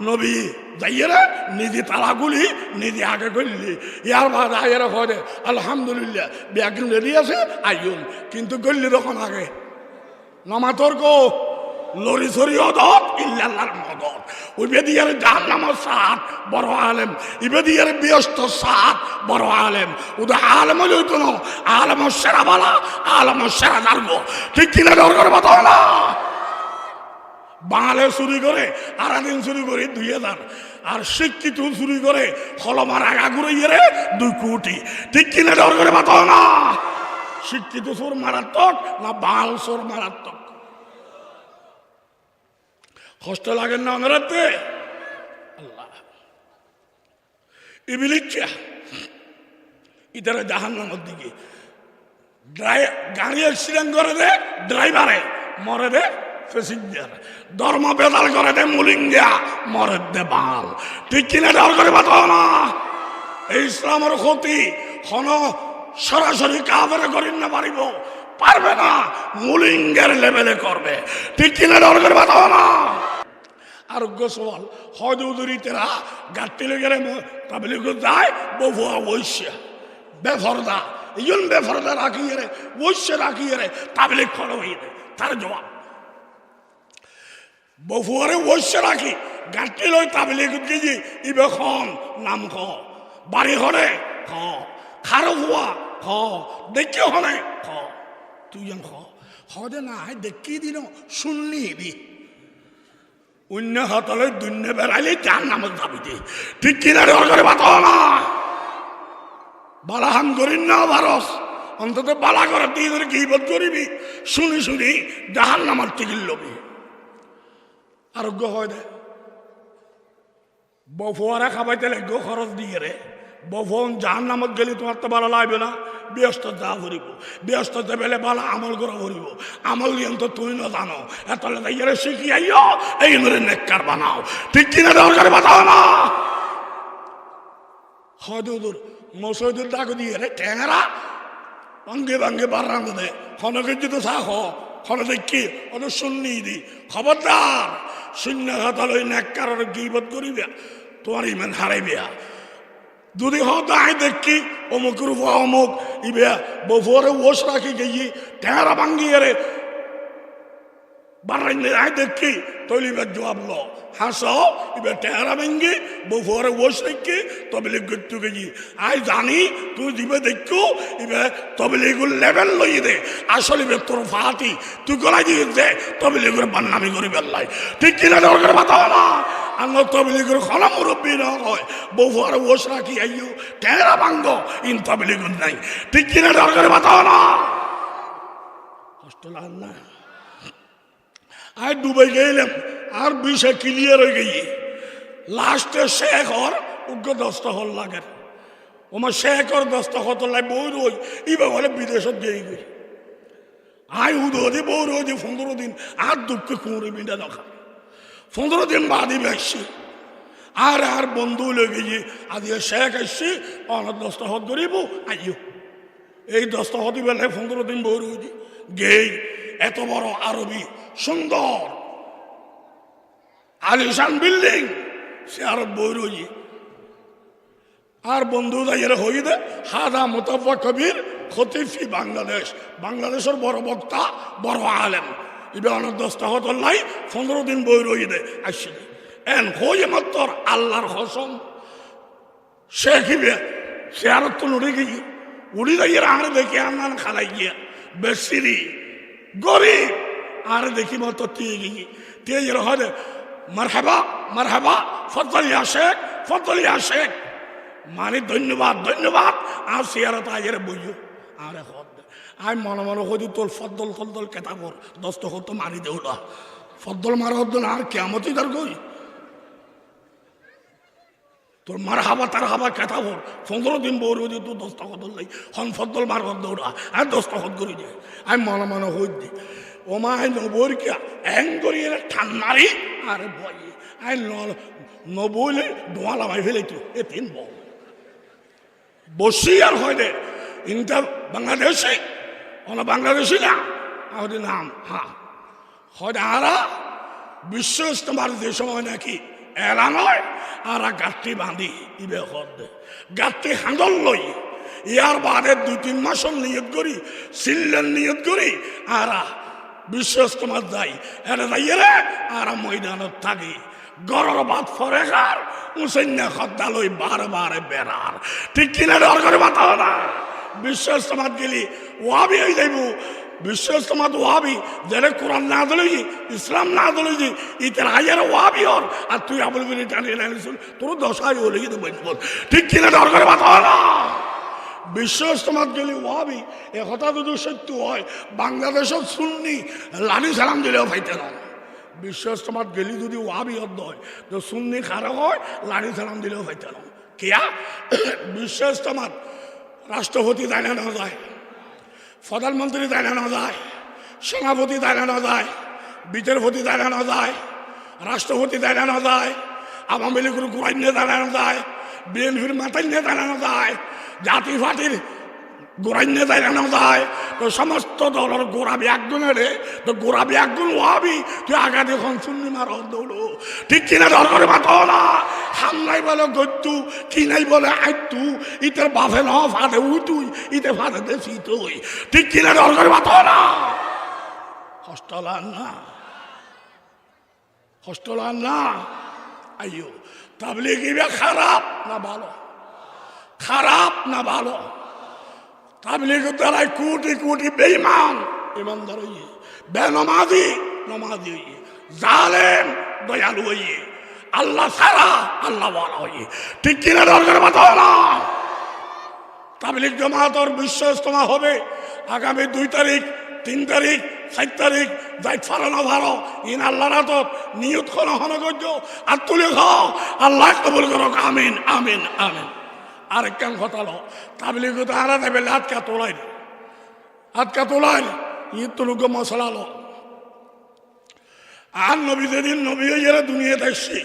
নবী, যাইয়েরা, নিজে তালাগুলি নিজে আগে করলি ইয়ার বাদ আয়েরা হয় আলহামদুলিল্লাহ ব্যাগিন রেডি আছে আইন কিন্তু করলি তখন আগে। নমাতর গো, লরি সরি অদত ইল্লাল্লাহর মদত ওই বেদিয়ার জাহান নামার সাত বড় আলেম। ইবেদিয়ার ব্যস্ত সাত বড় আলেম। ওদের আলেম লইতো না, আলেম সেরা বালা, আলেম সেরা জানব। ঠিক কিনা দরকার বাতাও না। বাঙালে চুরি করে, আরাদিন চুরি করে, দুই হাজার। আর শিক্ষিত চুরি করে, হলমার আগা ঘুরে ইয়ে দুই কোটি। ঠিক কিনা ডর করে বাতাও না? শিক্ষিত চোর মারাত্মক না বাল চোর মারাত্মক? কষ্ট লাগেন না মেরাতে? আল্লাহ। ইবিলিচ্ছা ইতারা জাহান নামের দিকে। গাড়ি অ্যাক্সিডেন্ট করে দে, ড্রাইভারে, মরে দে। ধর্ম বেদাল করে দে মুলিঙ্গা মরে দে বাল। ঠিক কিনা করে না। এই ইসলামের ক্ষতি হন সরাসরি কাবেরে করিন না পারিব পারবে না, মুলিঙ্গের লেভেলে করবে। ঠিক কিনা ডর করে না। আরোগ্য লেগে তাবলিগ যায় বহুয়া বৈশ্য। বেফরদা ইজন বেফরদা রাখিয়ে রে, বৈশ্য রাখিয়ে রে, তাবলিগ খড় হয়ে তার জবাব। বহুয়ারে বৈশ্য রাখি, গাঁটটি লই তাবলিগ গেছি ইবে খন, নাম খ। বাড়ি হরে খ, খারো হুয়া খ, দেখি হনে খ। তুই যেন খ। হদে না দেখি দিন শুনলি দি অন্য হাতলে দুন্য বেড়াইলে, যার নামত দাবিতে ঠিক কিনারে করে বাতাও না। বালাহান করিন না ভারস। অন্তত বালা করে তুই ধরে গিবত করিবি। শুনি শুনি জাহান নামার টিকিল লবি আরোগ্য হয় দে। বফুয়ারা খাবাইতে লাগবে খরচ দিয়ে রে বফন জাহান নামত গেলে তোমার তো ভালো লাগবে না। ব্যস্ত যা ভরিব ব্যস্ত বেলে ভালো আমল করা ভরিব আমল দিয়ে তো তুই না জানো এতলে তাইয়ারে শিখি আইও এই ধরে নেককার বানাও। ঠিক কিনা দরকার বাতাও না। হদুদুর মসজিদের ডাক দিয়ে রে ট্যাংরা ভাঙ্গে ভাঙ্গে বারাঙ্গ দে। খনকে যদি থাক খনে দেখি অত শুননি দি। খবরদার শূন্য হাতালই কি গিবত করিবে তোমার ইমান হারাইবিয়া যদি হতো আই দেখি, অমুক রূপা অমুক, ইবে বফুয়ারে ওস রাখি গেই টেহারা ভাঙ্গিয়ে রে। বারাইলে আই দেখি। তৈলিবে জবাব ল। হাস ইবে টেহারা ভাঙ্গি বফরে ওস রেখি তবে গত্যু গেই আই জানি, তুই দিবে দেখো ইবে তবে এগুলো লেভেল লই দে। আসলে ইবে তোর ফাটি। তুই গলাই দিয়ে দে তবে এগুলো বান্নামি করি বেল্লাই। ঠিক কিনা দরকার বাতাও না আঙ্গ তবলিগের খলা মুরব্বী না হয় বহুয়ার ওস রাখি আইও টেরা বাঙ্গ ইন তবলিগুন নাই। ঠিক কিনা দরকারে বাতাও না কষ্ট লাগ না। আর ডুবে গেলাম, আর বিষে ক্লিয়ার হয়ে গেই লাস্টে শেখর উগ্র দস্ত হল লাগে। ওমার শেখর দস্ত হত লাই বই রই ইবা বলে বিদেশত গিয়ে গই আই উদো বউ রোজ পনেরো দিন, আর দুঃখ কুঁড়ি মিটা দেখা। পনেরো দিন বাদই আসছি আর আর বন্ধু লেগে গিয়ে আদি শেখ আসছি অনেক দস্তখত করিব আইও এই দস্তখতি বেলায় পনেরো দিন বই রয়েছি গেই, এত বড় আরবি সুন্দর। আলিশান বিল্ডিং, সে আরও বই আর বন্ধু দাইয়ের হই দে হাদা মোতাফা কবির খতিফি বাংলাদেশ। বাংলাদেশের বড় বক্তা, বড় আলেম। ইবে হত লাই, পনেরো দিন বই রই দে আসি এন হই মাত্র আল্লাহর হসম সে কিবে সে আর তো উড়ে গিয়ে। উড়ি দাইয়ের আর দেখে আনান খালাই গিয়া বেশিরি, গরিব। আর দেখি মতো গেলে হয়? মারহাবা মারহাবা ফতলিয়া শেখ ফতলিয়া শেখ। মানে ধন্যবাদ ধন্যবাদ। আর সিয়ারত আয়ের বইও। আরে হদ। আই মনে মনে হদি তোর ফদ্দল ফদ্দল কেতাবর দস্ত হতো মারি দেউলা ফদ্দল মারা হতো আর কেমতই তার কই? তোর মার হাবা তার হাবা কেতাবর পনেরো দিন বউ রোদি তুই দস্তখত লাই হন ফদ্দল মার হদ দৌড়া আর দস্তখত করি দে আমি মনে মনে হই দি ও মা আই নবর কিয়া এং করি ঠান্ডারি, আরে ভয় আই নবইলে দোয়া লামাই ফেলে তো এ তিন বউ বসি আর হয় দে ইনটা বাংলাদেশি, অন বাংলাদেশি না, আমাদের নাম হ্যাঁ হয় আরা বিশ্ব ইস্তেমার যে সময় নাকি এলা নয়, আর গাঠটি বাঁধি, ইবে হদ গাঠটি হাঁদল লই, ইয়ার বাদে দুই তিন মাসন নিয়ত করি, সিল্লেন নিয়ত করি, আর বিশ্বাস তোমার যাই এরা যাইয়ে রে, আর ময়দানত থাকি। গরর বাদ ফরে খার মুসৈন্যা খদ্দা লই বারে বারে বেড়ার। ঠিক কিনা ডর করে মাথা না? বিশ্বাস তোমার গেলি, ওয়াবি হয়ে যাইব। বিশ্বাস তোমার ওয়াবি যেটা কোরআন না দলি, ইসলাম না দলি, ইতার হাজার ওয়াবি হর আর তুই আবুল বিনি টানিয়ে তোর দশাই হলে কিন্তু ঠিক কিনা ডর করে মাথা না? বিশ্বাস তোমার গেলে ওয়াবি এ কথা যদি সত্য হয়, বাংলাদেশত শুননি লানি সালাম দিলেও ফাইতে না। বিশ্বাস তোমার গেলি যদি ওয়াবি অর্ধ হয়, তো শুননি খারাপ হয়, লানি সালাম দিলেও ফাইতে না। কিয়া? বিশ্বাস তোমার রাষ্ট্রপতি দায়না না যায় প্রধানমন্ত্রী দায়না না যায় সেনাপতি দায়না না যায় বিচারপতি দায়না না যায় রাষ্ট্রপতি দায়না না যায় আওয়ামী লীগের গোয়াইনে দায়না না যায় বিএনপির মাথায় নিয়ে দাঁড়ানো যায়, জাতি ফাটির গোড়াইনে দাঁড়ানো যায়, তো সমস্ত দলের গোড়াবি একজনের তো গোড়াবি একজন ওয়াবি, তুই আগা দেখুন শুননি মার দৌড়ো। ঠিক কিনা দর করে মাথা না হামলাই বলে গত্যু কিনাই বলে আইতু, ইতের বাফে ন ফাঁদে উতুই ইতে ফাঁদে দেশি তুই। ঠিক কিনা দর করে মাথা না। হস্টেল আর না আর না। আইয়ো। তাবলিগি খারাপ না ভালো? খারাপ না ভালো? তাবলিগের দ্বারাই কোটি কোটি বেইমান ইমানদার হইয়ে, বেনমাজি, নমাজি হইয়ে, জালেম, দয়ালু হইয়ে, আল্লাহ সারা আল্লাহ বলা হইয়ে। ঠিক কিনা দরকার মাথা না তাবলিগ জমাতর বিশ্ব ইজতেমা হবে আগামী দুই তারিখ, তিন তারিখ চার তারিখ যাই ফারানো ভালো ইন আল্লাহ রাতত নিয়ত কোনো হন করছ আর তুলে খাও। আল্লাহ কবুল করো আমিন আমিন আমিন। আরেক কান কথা লো তাবলিগ তো আরা দেবে হাতকা তোলাই হাতকা তোলাই ঈদ তুলুক মশলা লো আর নবী যেদিন নবী হয়ে দুনিয়া দেখছি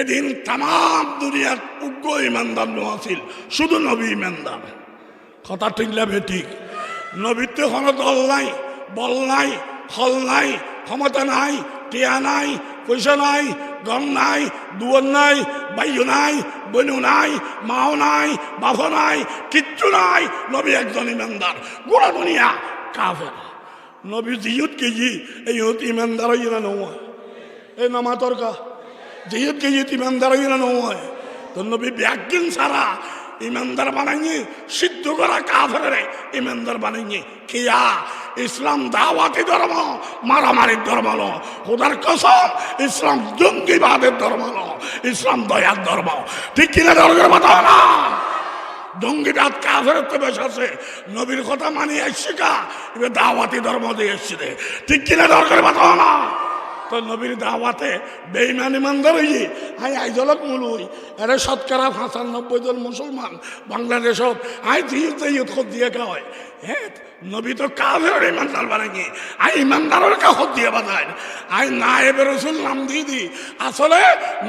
এদিন তাম দুনিয়ার উগ্র ইমানদার নোয়াছিল শুধু নবী ইমানদার। কথা ঠিক লাগবে ঠিক? নবীতে কোনো দল নাই। বল নাই, ফল নাই, ক্ষমতা নাই, টিয়া নাই, পয়সা নাই, গম নাই, দুয়ার নাই, বাইয় নাই, বনু নাই, মাও নাই বাপ নাই, কিচ্ছু নাই। নবী একজন ইমানদার। গোড়া দুনিয়া কাফের। নবী জিয়ুত কেজি এই হত ইমানদার না নয়। এই নামা তরকা। জিয়ুত কেজি ইমানদার না নয়। তো নবী ব্যাগিন সারা ইমানদার বানাইনি সিদ্ধ করা কাফেরে ইমানদার বানাইনি কিয়া ইসলাম দাওয়াতি ধর্ম, মারামারির ধর্ম নয় খোদার কসম, ইসলাম জঙ্গিবাদের ধর্ম নয় ইসলাম দয়ার ধর্ম। ঠিক কিনা ধর্মের কথা না? জঙ্গিবাদ কাফের তো বেশ আছে। নবীর কথা মানিয়ে এসছি কা এবার দাওয়াতি ধর্ম দিয়ে এসছি। ঠিক কিনা দরকার কথা না? তো নবীর দাওয়াতে বেইমান ইমানদার হইয়ে আই আইজলক মুলুই। এরা শতকরা পঁচানব্বই জন মুসলমান বাংলাদেশত আই দিয়ে ইউথ দিয়ে কয় হ্যাঁ নবী তো কাফের ইমানদার বানাইনি। আই ইমানদারের কাহত দিয়ে বানায়। আই না এবার রসুল নাম দিয়ে দি। আসলে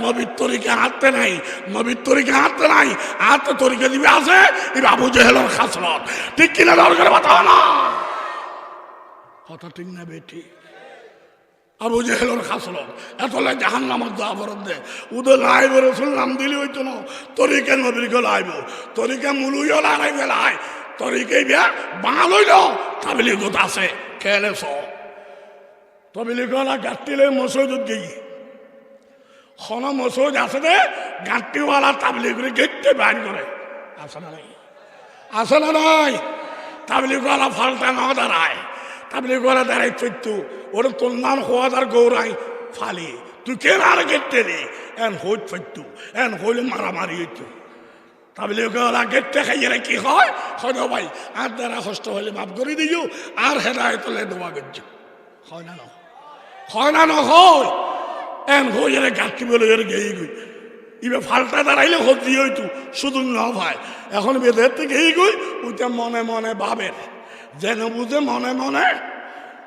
নবীর তরিকে হাঁটতে নাই, নবীর তরিকে হাঁটতে নাই। হাতে তরিকে দিবে আছে, এই বাবু জেহেলের খাসলত ঠিক কিনা দরকার কথা না? কথা ঠিক না, বেটি। আবু জেহেলর খাসল এতলে জাহান নামত যা বরদ দে। উদে লাইব রসুল নাম দিলি হইতো না, তরিকে নবীর গেল আইব তরিকে মুলুই হল আড়াই বেলায় তরিকে বিয়া বাঙাল হইল, তাবিলি গোত আছে খেলে স তবিলি গলা গাঁটিলে মসজিদত গেই। খন মসজিদ আছে দে গাঁটিওয়ালা তাবলি করে গেটে বাইর করে। আছে না নাই? আছে না নাই? তাবলি গলা ফালটা না দাঁড়ায়, তাবলি গলা দাঁড়াই চৈত্য। ওটা তোর নাম হওয়াদার গৌরাই ফালি। তুই কেন আর গেটে রে এন হইত ফৈত্য এন হইলে মারামারি হইতো। তাবলি গলা গেটে খাইয়ে কি হয়? হয় ভাই, আর দ্বারা কষ্ট হলে মাফ করে দিও, আর হেদায় তোলে দোয়া গজ্জ হয় না হয় না নহয়। এন হই এর গাঁটি বলে এর গেই গই। ইবে ফাল্টা দাঁড়াইলে হতি হইতু, শুধু ন ভাই। এখন বেদের থেকে এই গই, ওইটা মনে মনে ভাবের। যেন বুঝে মনে মনে,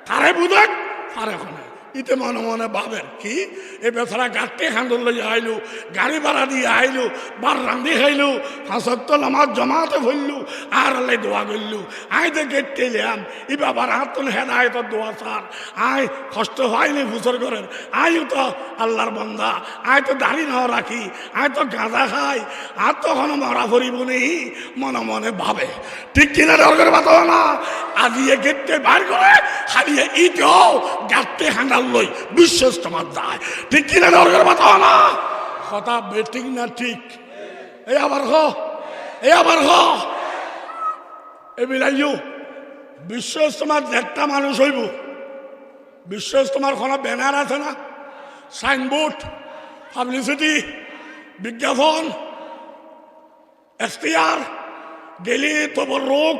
তারে বুঝাক তারে ওখানে ইতে মনে মনে ভাবেন, কি? এ বেচারা গাড়তে হান্দল লইয়া আইলু, গাড়ি ভাড়া দিয়ে আইলু, বার রান্ধি খাইলু হাসত নামাজ জমাতে ফেললু আর আল্লাহ দোয়া করলু আই তো গেট টেলিয়াম, ই বাবার হাত হেদায় তো দোয়া সার আয় কষ্ট হয়নি ফুসর করেন আইও তো আল্লাহর বন্ধা আয় তো দাড়ি নাও রাখি আয় তো গাঁদা খাই, আর তখন মরা ফরিব নেই, মনে মনে ভাবে। ঠিক কিনা দরকার বাতো না আজিয়ে গেটে বার করে হারিয়ে ইটেও গাঁটতে হাঁটাল লই বিশ্বাস তোমার যায় ঠিক কিনা দরকার বাতো না কথা বেটিং না ঠিক? এই আবার হ। এই আবার হ। এবিলাইও বিশ্বাস তোমার একটা মানুষ হইব। বিশ্বাস তোমার কোনো ব্যানার আছে না? সাইনবোর্ড পাবলিসিটি বিজ্ঞাপন এসটিআর গেলি তবর রোগ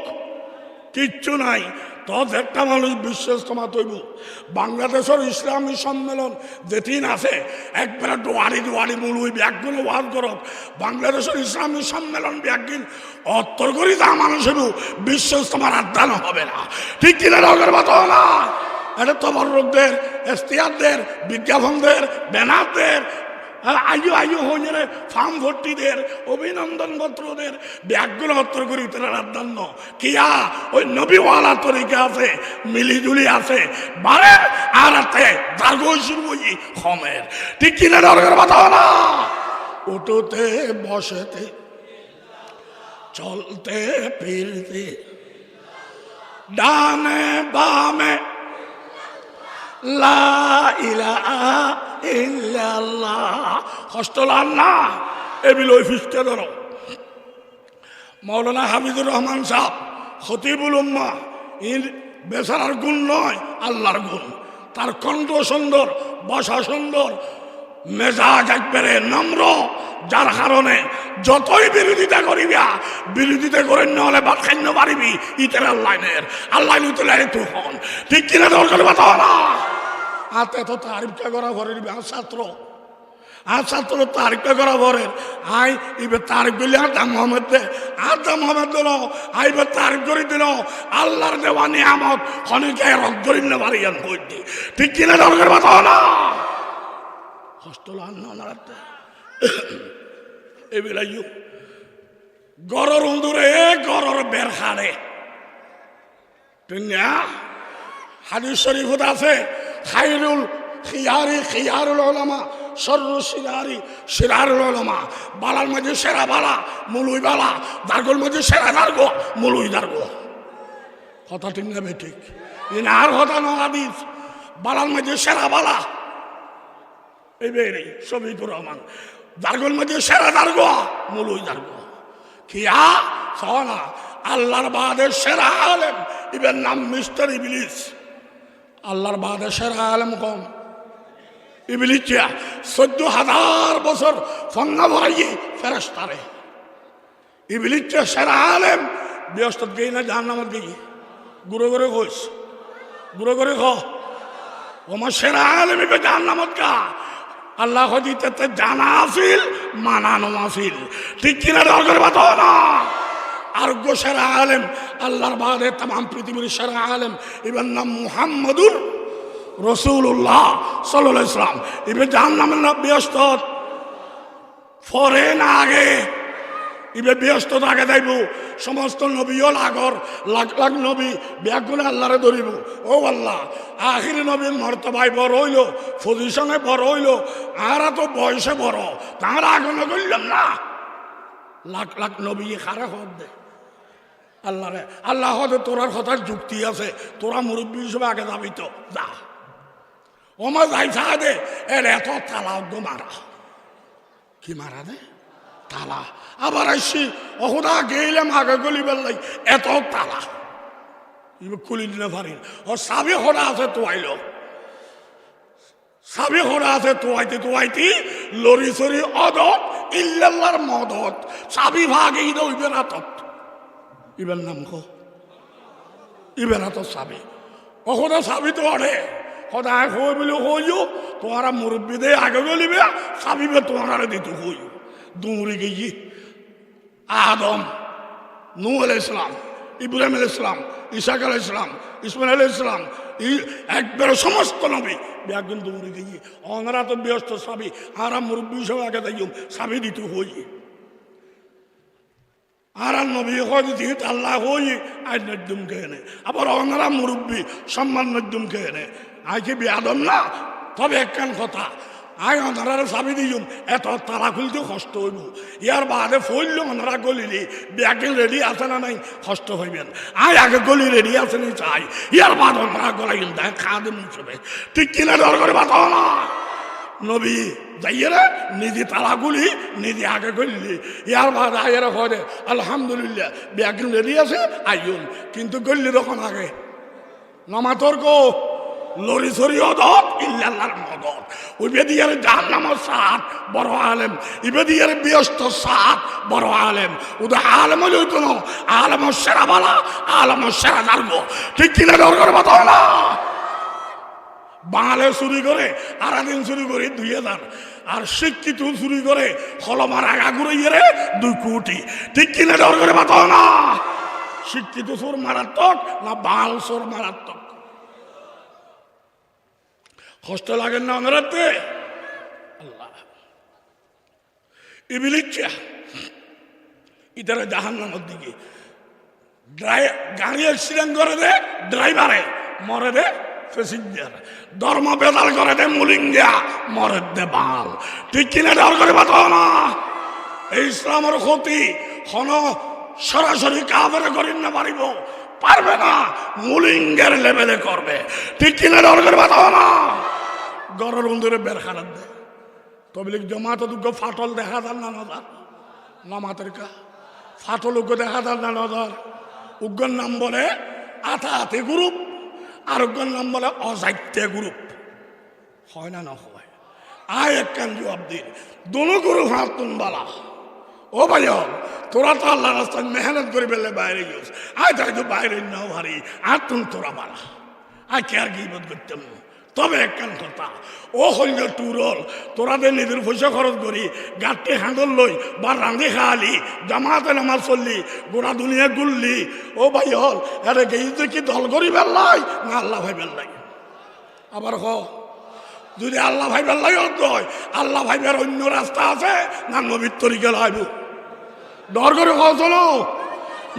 কিচ্ছু নাই। তত একটা মানুষ বিশ্বাস তোমার তৈব বাংলাদেশের ইসলামী সম্মেলন যেদিন আছে, একবারে দোয়ারি দোয়ারি মুলুই ব্যাগগুলো ওয়াজ করক। বাংলাদেশের ইসলামী সম্মেলন ব্যাগিন অত্তর করি তা মানুষ হইব বিশ্বাস তোমার আদান হবে না। ঠিক কিনা রোগের মতো না? এটা তোমার রোগদের এস্তিয়ারদের বিজ্ঞাপনদের, ব্যানারদের আয়ু আয়ু হইলে ফার্ম ভর্তিদের অভিনন্দন পত্রদের ব্যাগগুলো হত্তর করি তারা রাধান্য কিয়া? ওই নবীওয়ালা তরিকা আছে, মিলিজুলি আছে। বারে, আর আছে দার্গৈশুর বই খমের ঠিক কিনা দরকার কথা না উঠোতে বসেতে, চলতে ফিরতে, ডানে বামে, লা ইলাহা না। মৌলানা হামিদুর রহমান সাহ খতিবুল উম্মা ইন বেচারার গুণ নয়, আল্লাহর গুণ। তার কণ্ঠ সুন্দর বসা সুন্দর, মেজাজ একবারে নম্র। যার কারণে যতই বিরোধিতা করিবা, বিরোধিতা করে নহলে ভাত খাইন্য পারিবি, ইতের আল্লাইনের আল্লাহ তুলে তুই হন ঠিক কিনা দরকার কথা না আতে তো তারিফটা করা দিবি আর ছাত্র? আর ছাত্র তারিফটা করা ভরে আই, ইবে তারিফ দিলে দাম মোহাম্মদ দে। আর দাম মোহাম্মদ দিল আইবে তারিফ করে দিল। আল্লাহর দেওয়া নিয়ামত খনিকে রক করি না আর কইতে। ঠিক কিনা দরকার কথা না? হস্তল আন্ন নাড়াতে এবিলাইও গরর উন্দুরে গরর বের না হাদিস শরীফত আছে। খাইরুল খিয়ারি, খিয়ারুল ওলামা সর্র সিরারি সিরারুল ওলামা বালার মাঝে সেরা বালা, মুলুই বালা। দার্গর মাঝে সেরা দার্গ, মুলুই দার্গ। কথা ঠিক না ঠিক? আর কথা ন হাদিস। বালার মাঝে সেরা বালা। এই বেরে শফিকুর রহমান। দার্গর মাঝে সেরা দার্গ, মুলুই দার্গ। খিয়া সনা আল্লাহর বাদে সেরা আলেম। ইবের নাম মিস্টার ইবলিস। আল্লাহর বাদে সেরা আলেম কম। ইবলিচিয়া চোদ্দ হাজার বছর ফন্না ভরাইয়ে ফেরস্তারে ইবলিচিয়া সেরা আলেম ব্যস্ত গেই না জাহান নামত গেই গুরু করে কইস গুরু করে খ ওমার সেরা আলেম ইবে জাহান নামত গা। আল্লাহ হদিতে জানা আসিল মানানো আসিল ঠিক কিনা দরকার বাতো না। আরোগ্য সেরা আলেম, আল্লাহর বাদে তাম পৃথিবীর সেরা আলেম। এবার নাম মুহাম্মদুর রসুল্লাহ সাল্লাহ ইসলাম এবার যার নামের নাম ব্যস্ত ফরে না আগে ইবে ব্যস্ত আগে যাইব। সমস্ত নবীও লাগর, লাখ লাখ নবী ব্যাগুলো আল্লাহরে ধরিব। ও আল্লাহ, আখির নবীর মর্তবাই বড় হইল, পজিশনে বড় হইল আর তো বয়সে বড় তাঁরা আগে নগরলাম না। লাখ লাখ নবী খারে হদ দে। আল্লাহ রে আল্লাহ হদে তোরার কথার যুক্তি আছে, তোরা মুরব্বী হিসেবে আগে যাবি তো, যা। ওমা যাই দে, এর এত তালা অগ্ধ মারা। কি মারা দে? তালা। আবার আসছি অহদা গেইলাম আগে গলি বেল্লাই, এত তালা। খুলি দিলে পারি ও সাবি হরা আছে তোয়াইল সাবি হরা আছে তোয়াইতে তোয়াইতে লরি সরি অদত, ইল্লাল্লাহর মদত। সাবি ভাগ এই দো ইবের হাতত ইবের নাম কো। ইবের হাতত সাবি। অহদা সাবি তো অড়ে সদায় হই বুলি হইও, তোমার মুরব্বী দে আগে গলিবে সাবিবে তোমার দিতে হইও। দৌড়ে গিয়ে আদম নূ আল ইসলাম ইব্রাহিম আল ইসলাম ইসাক আল ইসলাম ইসমাইল আল ইসলাম একবারে সমস্ত নবী বিয়া কিন্তু মরে গিয়ে অনারা তো ব্যস্ত সাবি, আর মুরব্বী সব আগে তাই সাবি দিতে হই আর নবী হয় দিতে আল্লাহ হই, আজ নদ্যুম খেয়ে নে। আবার অনারা মুরব্বী, সম্মান নদ্যুম খেয়ে নে। আই কি বিয়াদম না? তবে একখান কথা আই অনারার চাবি দিম এত তালা খুলতে কষ্ট হইব। ইয়ার বাদে ফইল অনারা গলিলি, ব্যাগে রেডি আছে না নাই, কষ্ট হইবেন। আই আগে গলি রেডি আছে নি চাই, ইয়ার বাদ অনারা গলাই দেয় খা দিন ঠিক কিনা দর করে বাতাও না। নবী, যাইয়েরা, নিজে তালাগুলি নিজে আগে করলি ইয়ার বাদ আয়ের হয় আলহামদুলিল্লাহ ব্যাগিন রেডি আছে আইন কিন্তু গল্লি তখন আগে। নমাতর কো লরি সরি অদত ইল্লাল্লাহর মদত ওই বেদিয়ার জাহান্নামর সাত বড় আলেম। ইবেদিয়ার ব্যস্ত সাত বড় আলেম। ওদের আলেম হইতো না, আলেম সেরা বালা আলেম সেরা জানব ঠিক কিনা দরকার মতো না। বাঙালে চুরি করে, আরাদিন চুরি করে, দুই হাজার। আর শিক্ষিত চুরি করে, হলমার আগা ঘুরে ইয়ে দুই কোটি। ঠিক কিনে দর করে বাত না। শিক্ষিত চোর মারাত্মক না বাল চোর মারাত্মক? কষ্ট লাগেন না মেরাতে আল্লাহ। ইবিলিচ্ছা ইতারা জাহান্নামের দিকে। ড্রাই গাড়ি অ্যাক্সিডেন্ট করে দে, ড্রাইভারে মরে দে প্যাসেঞ্জার ধর্ম বেদাল করে দে মুলিঙ্গা মরে দে বাল। ঠিক কিনে দেওয়ার করে বাতাও না। এই ইসলামের ক্ষতি হন সরাসরি কাবের করিন না পারিব পারবে না, মুলিঙ্গের লেভেলে করবে। ঠিক কিনে দেওয়ার করে বাতাও না। গরের বন্ধুরে বের খারাপ দে। তবলিক জমাতে দুঃখ ফাটল দেখা যান না নজার। নামাতের কা। ফাটল উগ্র দেখা যান না নজর। উগ্রর নাম বলে আতা আতে গ্রুপ। আর নাম বলে অজাত্যে গ্রুপ হয় না না হয় আয় এক কান জবাব দিন দোনো গুরু হাতুন বালা। ও ভাই তোরা তো আল্লাহ রাস্তায় মেহনত করে বেলে বাইরে গিয়েছ। আয় তাই তো বাইরে নাও হারি আর তুন তোরা বালা। আয় কে আর কি বোধ করতাম না। তবে একখান কথা ও হইল টুরল। তোরা নিজের পয়সা খরচ করি গাঠটি হাঁদল লই বা রাঁধে খাওয়ালি জামাতে নামাজ চললি গোড়া দুনিয়া গুললি, ও ভাই হল, আরে গেই কি দল করি বেল্লাই, না আল্লাহ ভাই বেল্লাই। আবার হ, যদি আল্লাহ ভাই বেল্লাই হয় আল্লাহ ভাইবের অন্য রাস্তা আছে, না নবীর তরিকে লাইব? ডর করে কও, চলো।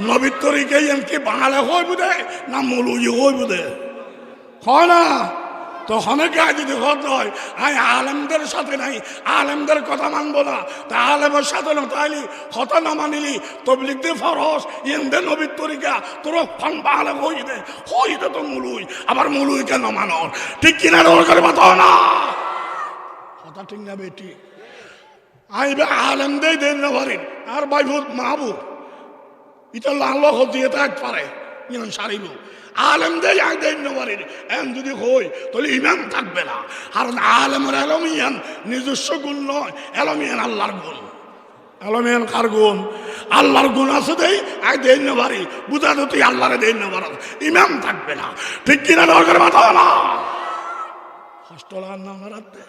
নবীর তরিকে এমকি বাঙালি হই বুধে না মলুই হই বুধে হয় না? তো আজ যদি হতে হয় আই আলেমদের সাথে নাই, আলেমদের কথা মানবো না। তা আলেমের সাথে না তাইলি, কথা না মানিলি তবলিক দে ফরস ইন্দে নবীর তরিকা, তোর ফান বাহালে হই দে হই দে তো মুলুই, আবার মুলুই কেন মানর ঠিক কিনা দরকার বাতা না? কথা ঠিক না বেটি। আইবে আলেম দেই দেন না পারেন আর বাইভূত মাহবুব এটা লাল হতে থাক পারে ইমান সারিব। আলেম দেই আই দেন না এম যদি হই তাহলে ইমান থাকবে না। আর আলেমের এলমিয়ান, নিজস্ব গুণ নয়, এলমিয়ান আল্লাহর গুণ। এলমিয়ান কার গুণ? আল্লাহর গুণ আছে দেই আই দেন না পারি বুঝা তো তুই আল্লাহরে দেন না পার ইমান থাকবে না। ঠিক কিনা দরকার মাথা না হস্টলার নাম রাখতে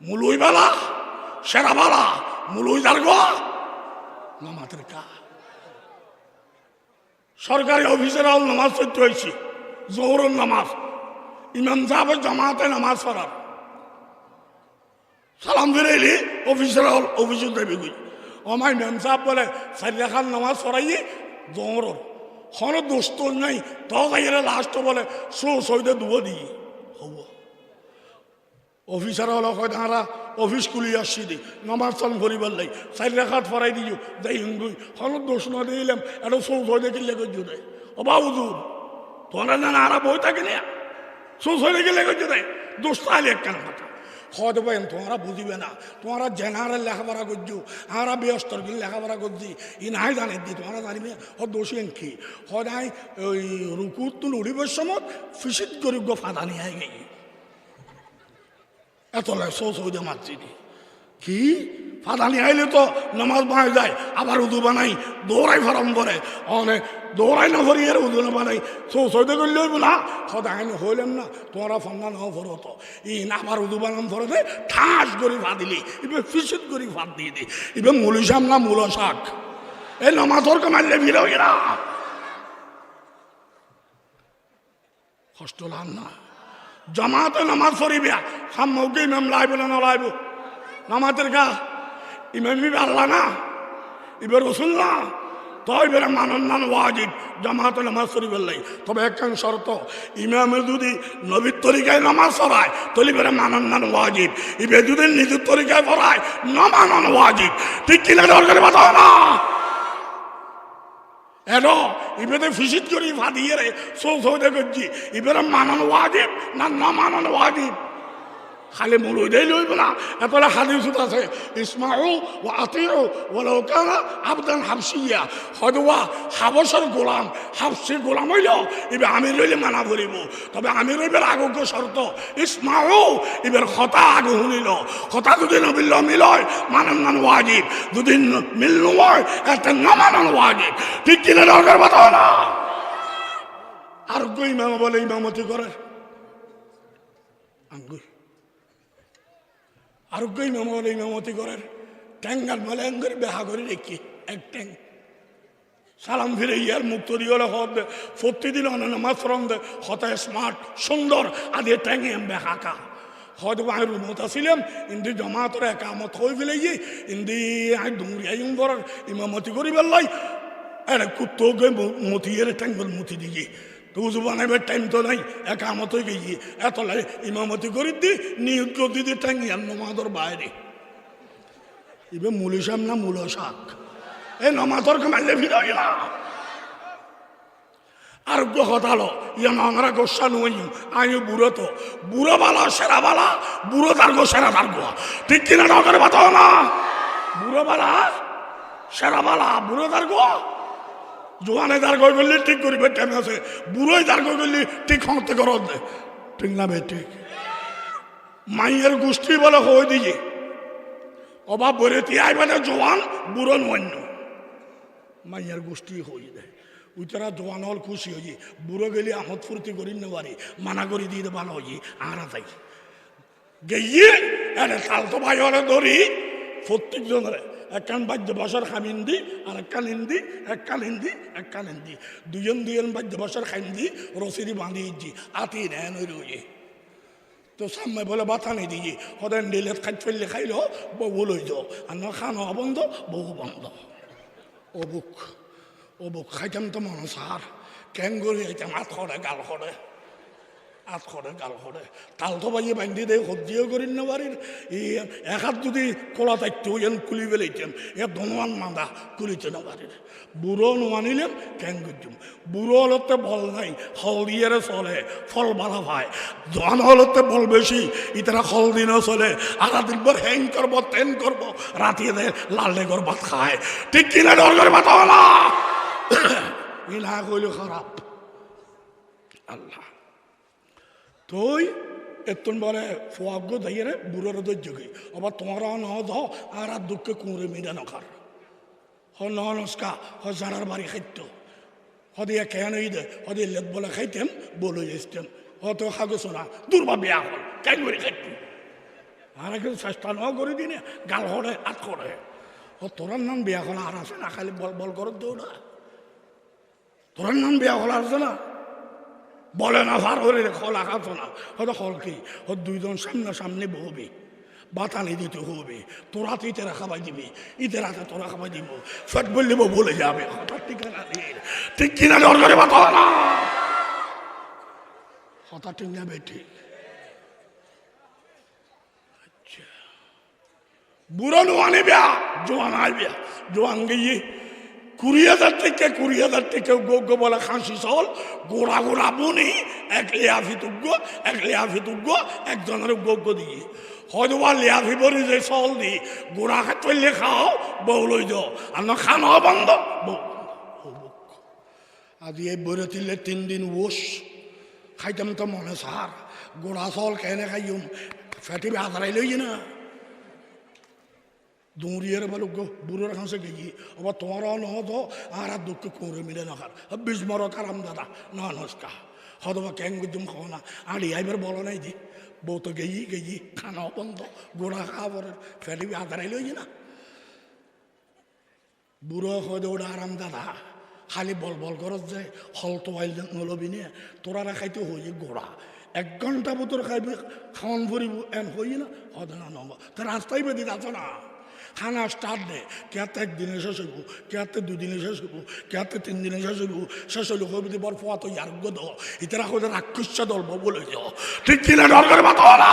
মুলুই বালা, সেরা বালা। মুলুই যার গো নামাতের কা সরকারি অফিসের আল নামাজ পড়তে হয়েছি, জোহরের নামাজ। ইমাম সাহেবের জামাতে নামাজ পড়ার। সালাম ফিরে এলি, অফিসের হল অফিসে দেবি গুই আমার ইমাম সাহেব বলে সারিয়া খান নামাজ পড়াইয়ে জোহরের। হন দোস্ত নাই তো লাস্ট বলে সো সৈদে দুবো হব অফিসার হলো কয় তাহারা অফিস খুলি আসছি দি, নামাজ চান করিবার লাই, চারি রেখাত ফরাই দিও যাই হিন্দুই হলো দোষ না দিলাম এটা চৌধ হয়ে দেখিলে গজ্জু দেয় ও বাবুদুর তোরা না আরা বই থাকে না? চৌধ হয়ে দেখিলে গজ্জু দেয় দোষ তাহলে একখান কথা। হয়তো ভাই তোমরা বুঝিবে না, তোমরা জেনারেল লেখাপড়া করছ, আমরা ব্যস্তর গিয়ে লেখাপড়া করছি, ই নাই জানে দি, তোমরা জানিবে, ও দোষী কি? সদায় ওই রুকুর তুল উড়িবার সময় ফিসিত করি গো ফাদা নিয়ে গেই এত লাই সৌ সৌদে মারছি কি? ফাদানি আইলে তো নামাজ বানাই যায়, আবার উদু বানাই, দৌড়াই ফরম করে। অনেক দৌড়াই না ভরি এর উদু না বানাই। সৌ সৌদে করলে হইব না, সদা আইন হইলাম না, তোমরা ফন্দা না ফর তো। ই না আবার উদু বানাম ফরে দে ঠাস করে ফা দিলি, ইবে ফিসিত করে ফাঁদ দিয়ে দি। ইবে মুলি না মূল শাক। এই নামাজর মারলে ভিড় হয়ে না। কষ্ট লান না। জামাতে নামাজ পড়িবে, সাম্যকে ইমাম লাইব না নলাইব নামাজের গা, ইমাম আল্লাহ না? ইবে রসুল না? মানন নান ওয়াজিব, জামাতে নামাজ পড়িবে লাই। তবে একখান শর্ত ইমামে যদি নবীর তরিকায় নামাজ পড়ায় তলি মানন নান ওয়াজিব। ইবে যদি নিজের তরিকায় পড়ায়, না মানন, ওয়াজিব। ঠিক কিনা দরকার বাতাও না। এনো ইবেতে ফিসিত করি ফাদিয়ে রে সৌ সৌদে করছি ইবেরে মানন ওয়াজিব না না মানন ওয়াজিব খালি মূল ওইটাই লইব না এতটা হাদিসুত আছে ইসমাউ ও আতিও ওলাও কানা আবদান হয়তো হাবসর গোলাম হাবসি গোলাম হইল এবার আমি রইলে মানা ধরিব তবে আমি রইবার আগে শর্ত ইসমাউ এবার হতা আগে শুনিল। হতা যদি নমিল মিলয় মানন মান ওয়াজিব যদি মিল নয় একটা না মানন ওয়াজিব ঠিক কিনা দরকার বাতাও না আর ইমাম বলে ইমামতি করে আঙ্গুই আরোগ্য ইমাম বলে ইমামতি করেন ট্যাঙ্গার করে বেহা করে রেখি এক ট্যাং। সালাম ফিরে ইয়ার মুক্ত দিয়ে হলে হদ। ফত্তি দিল নামাজ দে হতায় স্মার্ট, সুন্দর, আদি ট্যাঙ্গে বেহা কা। হয়তো আমি রুমত আসিলাম, ইন্দি জমাতর একামত হয়ে ফেলে গিয়ে, ইন্দি আমি দুমরিয়াই বরার ইমামতি করি বেলাই আরে কুত্তকে মতিয়ের ট্যাঙ্গল মতি দিয়ে। উজু বানাইবার টাইম তো নাই একামত হয়ে গিয়ে এত লাই ইমামতি করি দি করে দিদি ট্যাঙ্গি আর নমাদর বাইরে। ইবে মুলিসাম না মূল শাক? এই নমাদর মারলে ফিরাই না আর হতালো, ইয়া আমরা গোসা নই আয়ু বুড়ো তো। বুড়ো বালা, সেরা বালা, বুড়ো তার গো সেরা তার গো ঠিক কিনা নগরে বাতাও না? বুড়ো বালা, সেরা বালা, বুড়ো তার গো জোয়ানে দাঁড় কই করলে, ঠিক করিবে টাইম আছে। বুড়োই দাঁড় কই করলে, ঠিক হতে কর ঠিক না বে ঠিক। মাইয়ের গোষ্ঠী বলে হয়ে দিয়ে অভাব বলে তিয়াই মানে জোয়ান বুড়ো নন্য। মাইয়ের গোষ্ঠী হয়ে দেয় উইতারা জোয়ান হল খুশি হয়ে বুড়ো গেলে আমদ ফুর্তি করি নেবারে মানা করে দিয়ে ভালো হয়ে আরা যাই। গিয়ে এনে তাল তো ভাই হলে ধরি। প্রত্যেক জনের একখান বাদ্য বছর খামিন্দি আর একখান হিন্দি একখান হিন্দি একখান হিন্দি। দুজন দুজন বাদ্য বছর খাইন্দি রসিদি বাঁধিয়েছি আতি নেন ওই রয়ে তো সামনে বলে বাতা নেই দিয়ে হতেন ডিলে খাই ফেললে খাইল? বউ লই যাও। আর না খানো বন্ধ, বউ বন্ধ। অবুক অবুক খাইতাম তো মানুষ আর কেন খাইতাম? আত করে গাল করে আত করে গাল করে তাল তো বাজিয়ে বান্ধি দেয় সহ্যও করি না বাড়ির। এই এক হাত যদি কলা থাকতো এন খুলি ফেলাইতাম এ ধনুয়ান মাদা খুলিতে না বাড়ির। বুড়ো নোয়ানিলাম কেন করতাম বুড়ো হলতে বল নাই হল চলে, ফল ভালো ভাই। জন হলতে বল বেশি, ইতারা হল দিনও চলে। আধা দিন পর হ্যাং করব, তেন করব, রাতিয়ে দেয় লাল লেগর ভাত খায়। ঠিক কিনা ডর ভাত না ই না কইলে খারাপ। আল্লাহ। তুই এতন বলে ফোয়াগ্য দাইয়ে বুড়োর দৈর্যকে আবার তোমারা ন দ আর আর দুঃখে কুঁড়ে মিডা নখার হ, ন, নস্কা, হ জানার বাড়ি খাইত। হদে কেন দে হদে লেট বলে খাইতেম, বলে এসতেম হয়তো খাগো শোনা দুর্বা বিয়া হল, কেন করে খাইতাম আর কিন্তু চেষ্টা ন করে দিনে, গাল হরে আত করে। ও তোরার নাম বিয়া হল আর আছে না, খালি বল বল করে দৌড়া। তোরার নাম বিয়া হল আছে না। বলে না, ভার হলে খোলা খাতো না। হয়তো হল কি? ও দুইজন সামনে সামনে বহবে। বাতানি দিতে হবে। তোরা তো ইতেরা খাবাই দিবি। ইতের হাতে তোরা খাবাই দিব। ফেট বললে বলে যাবে। হঠাৎ ঠিকানা দিয়ে ঠিক কিনা দর করে বাতা না। হঠাৎ ঠিক না বেটি আচ্ছা। বুড়ো নোয়ানি বিয়া, জোয়ান আই বিয়া। জোয়ান গিয়ে কুড়ি থেকে কুড়ি থেকে গোগ্য বলে খাসি চল গোড়া গোড়া বনি, এক লেয়াফি এক লেয়াফি একজনের গোগ্য দিয়ে। হয়তো বা লেয়াফি বলি যে চল দি, গোড়া চললে খাও, বউ লই আর না খানো বন্ধ, বউ। আজি এই বইরে তিলে তিন দিন ওস খাইতাম তো মনে সার গোড়া চল কেনে খাইম? ফেটি হাতারাই লই না দৌড়িয়ে বলো গো বুড়োর কাছে গিয়ে আবার তোমারও নহত আর আর দুঃখ করে মিলে নখার বিস্মর কারাম দাদা না নস্কা হদবা ক্যাং গুজুম খাও না আর ইয়াইবার বলো নাই দি বউ তো গেই গেই খানা বন্ধ গোড়া খাবার ফেলিবি আদারাই লই না বুড়ো হদে ওটা আরাম দাদা খালি বল বল করত যে হল তো আইল নলবি নিয়ে তোরা খাইতে হই গোড়া এক ঘণ্টা বোতর খাইবে খাওয়ান ভরিব এন হই না হদ না নব তো রাস্তায় বেদি যাচ্ছ না খানা স্টার্ট দে। কেতে একদিনে শেষ হইব কেতে দুদিনে শেষ হইব কেতে তিন দিনে শেষ হইব, শেষ হইলে কবি বর ফোয়া তো ইয়ার গদ ইতারা হইতে রাক্ষস দল বলে যাও। ঠিক কিনা ডর করে মাতো না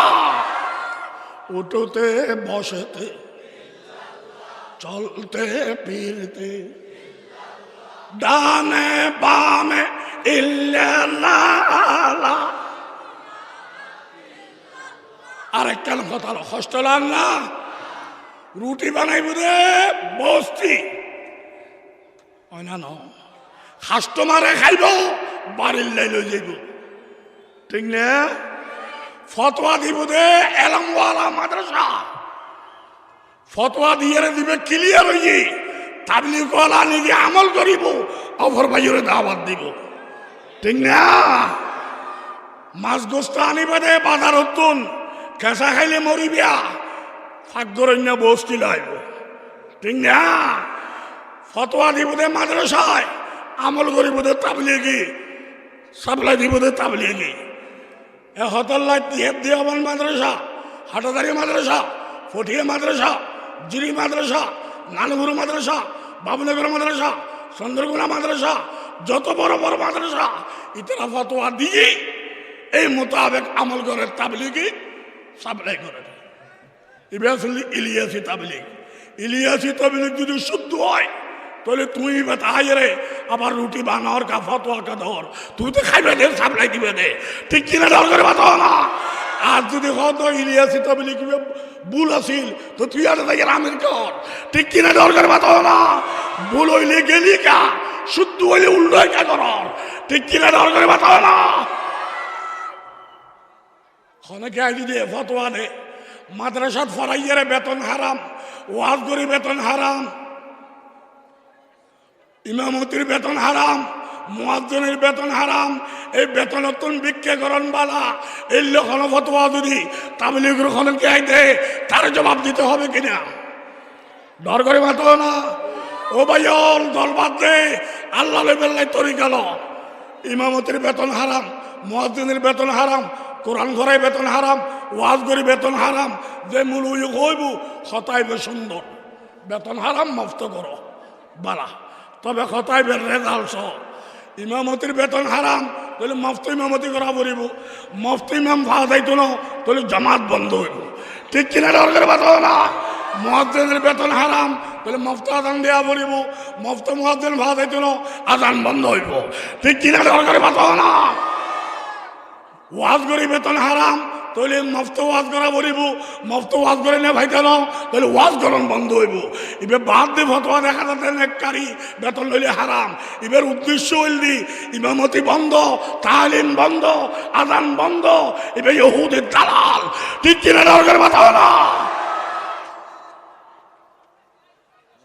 উঠোতে, বসেতে, চলতে, ফিরতে, ডানে বামে আরেকটা কথা হস্টেলার না? রুটি বানাইব রে বস্তি হয় না কাস্টমারে খাইব, বাড়ির লাই লই যাইব। ঠিক না? ফতোয়া দিব দে, এলামওয়ালা মাদ্রাসা। ফতোয়া দিয়ে দিবে ক্লিয়ার হইয়ে। তাবলিগ ওয়ালা নিজে আমল করিব অভর বাইরে দাওয়াত দিব। ঠিক না? মাছ গোস্ত আনিবে দে, বাজার হতুন কেঁচা খাইলে মরিবিয়া। ফাঁক ধরন্য বস্তি লাইব ঠিক না? ফতোয়া দিব দে মাদ্রাসায়, আমল করিব দে তাবলিগি, সাপ্লাই দিব দে তাবলিগি। এ হতল্লাই তিহেব দিয়াবান মাদ্রাসা, হাটাদারি মাদ্রাসা, ফটিয়া মাদ্রাসা, জিরি মাদ্রাসা নানগুরু মাদ্রাসা, বাবুনগর মাদ্রাসা চন্দ্রগুনা মাদ্রাসা, যত বড় বড় মাদ্রাসা, ইতরা ফতোয়া দিয়ে এই মোতাবেক আমল করে তাবলিগি সাপ্লাই করে এবার আসলে ইলিয়াসি তাবলিগ। ইলিয়াসি যদি শুদ্ধ হয়, তাহলে তুই তাই রে, আবার রুটি বানাওয়ার কা ফতোয়া কা ধর। তুই তো খাইবে দে, সাপ্লাই দিবে দে। ঠিক কিনা ধর করে বাতাও না। আর যদি হত ইলিয়াসি তাবলিগ ভুল আসিল তো তুই আর তাই আমির কর। ঠিক কিনা ধর করে না। ভুল হইলে গেলি কা, শুদ্ধ হইলে উল্টো কা কর ঠিক কিনা ধর করে বাতাও না। দিয়ে ফতোয়া দে। মাদ্রাসাত ফরাইয়ের বেতন হারাম, ওয়াজ করি বেতন হারাম, ইমামতির বেতন হারাম, মুয়াজ্জনের বেতন হারাম, এই বেতন অত্যন্ত বিক্ষেকরণ বালা। এই লক্ষণ ফতোয়া যদি তাবলিগ রক্ষণকে আইতে, তার জবাব দিতে হবে কিনা? ডর করে মাতো না। ও ভাইয়ল দল বাদ দে। আল্লাহ বেল্লাই তরি গেল ইমামতির বেতন হারাম, মুয়াজ্জিনের বেতন হারাম, কোরআন ঘরে বেতন হারাম ওয়াজ করি, বেতন হারাম। যে মূল হইব হতাইবে সুন্দর। বেতন হারাম মুক্ত করো। বালা। তবে হতাইবে রেজাল্ট সহ। ইমামতির বেতন হারাম, তাহলে মফত ইমামতি করা পড়িব। মফত ইমাম ভাড়া যাইতো না তাহলে জামাত বন্ধ হইব। ঠিক কিনা দরকার বাতাও না? মহাদ্দের বেতন হারাম, তাহলে মফত আদান দেওয়া পড়িব। মফত মহাদ্দের ভাড়া যাইতো না আদান বন্ধ হইব। ঠিক কিনা দরকার বাতাও না? ওয়াজ করে, বেতন হারাম তাহলে মফত ওয়াজ করা বলিব, মফত ওয়াজ করে নে ভাই কেন? তাহলে ওয়াজ করণ বন্ধ হইব। এবার বাদ দিয়ে ফতোয়া, দেখা যাতে নেককারি, বেতন লইলে হারাম। এবার উদ্দেশ্য হইল ইমামতি বন্ধ, তালিম বন্ধ আদান বন্ধ, এবার ইহুদের দালাল। ঠিক কিনা দরকার কথা না?